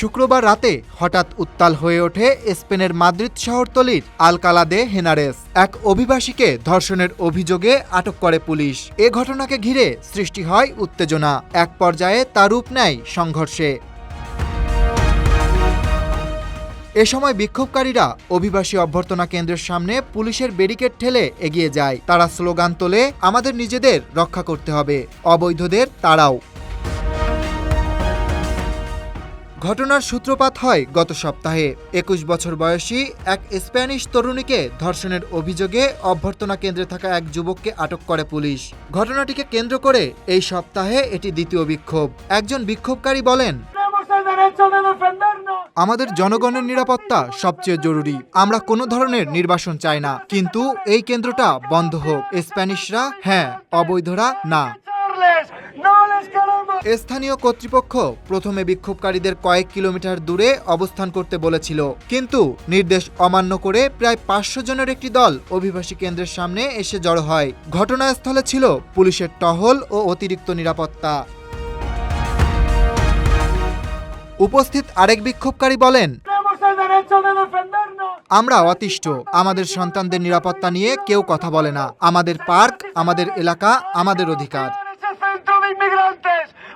শুক্রবার রাতে হঠাৎ উত্তাল হয়ে ওঠে স্পেনের মাদ্রিদ শহরতলির আলকালা দে হেনারেস। এক অভিবাসীকে ধর্ষণের অভিযোগে আটক করে পুলিশ। এ ঘটনাকে ঘিরে সৃষ্টি হয় উত্তেজনা। এক পর্যায়ে তা রূপ নেয় সংঘর্ষে। এ সময় বিক্ষোভকারীরা অভিবাসী অভ্যর্থনা কেন্দ্রের সামনে পুলিশের ব্যারিকেড ঠেলে এগিয়ে যায়। তারা স্লোগান তোলে, আমাদের নিজেদের রক্ষা করতে হবে। অবৈধদের তারাও ঘটনার সূত্রপাত হয় গত সপ্তাহে। একুশ বছর বয়সী এক স্প্যানিশ তরুণীকে ধর্ষণের অভিযোগে অভ্যর্থনা কেন্দ্রে থাকা এক যুবককে আটক করে পুলিশ। ঘটনাটিকে কেন্দ্র করে এই সপ্তাহে এটি দ্বিতীয় বিক্ষোভ। একজন বিক্ষোভকারী বলেন. আমাদের জনগণের নিরাপত্তা সবচেয়ে জরুরি। আমরা কোনো ধরনের নির্বাসন চাই না। কিন্তু এই কেন্দ্রটা বন্ধ হোক। স্প্যানিশরা হ্যাঁ অবৈধরা না। স্থানীয় কর্তৃপক্ষ প্রথমে বিক্ষোভকারীদের কয়েক কিলোমিটার দূরে অবস্থান করতে বলেছিল। কিন্তু নির্দেশ অমান্য করে প্রায় পাঁচশো জনের একটি দল অভিবাসী কেন্দ্রের সামনে এসে জড়ো হয়। ঘটনাস্থলে ছিল পুলিশের টহল ও অতিরিক্ত নিরাপত্তা। উপস্থিত আরেক বিক্ষোভকারী বলেন. আমরা অতিষ্ঠ। আমাদের সন্তানদের নিরাপত্তা নিয়ে কেউ কথা বলে না। আমাদের পার্ক, আমাদের এলাকা, আমাদের অধিকার।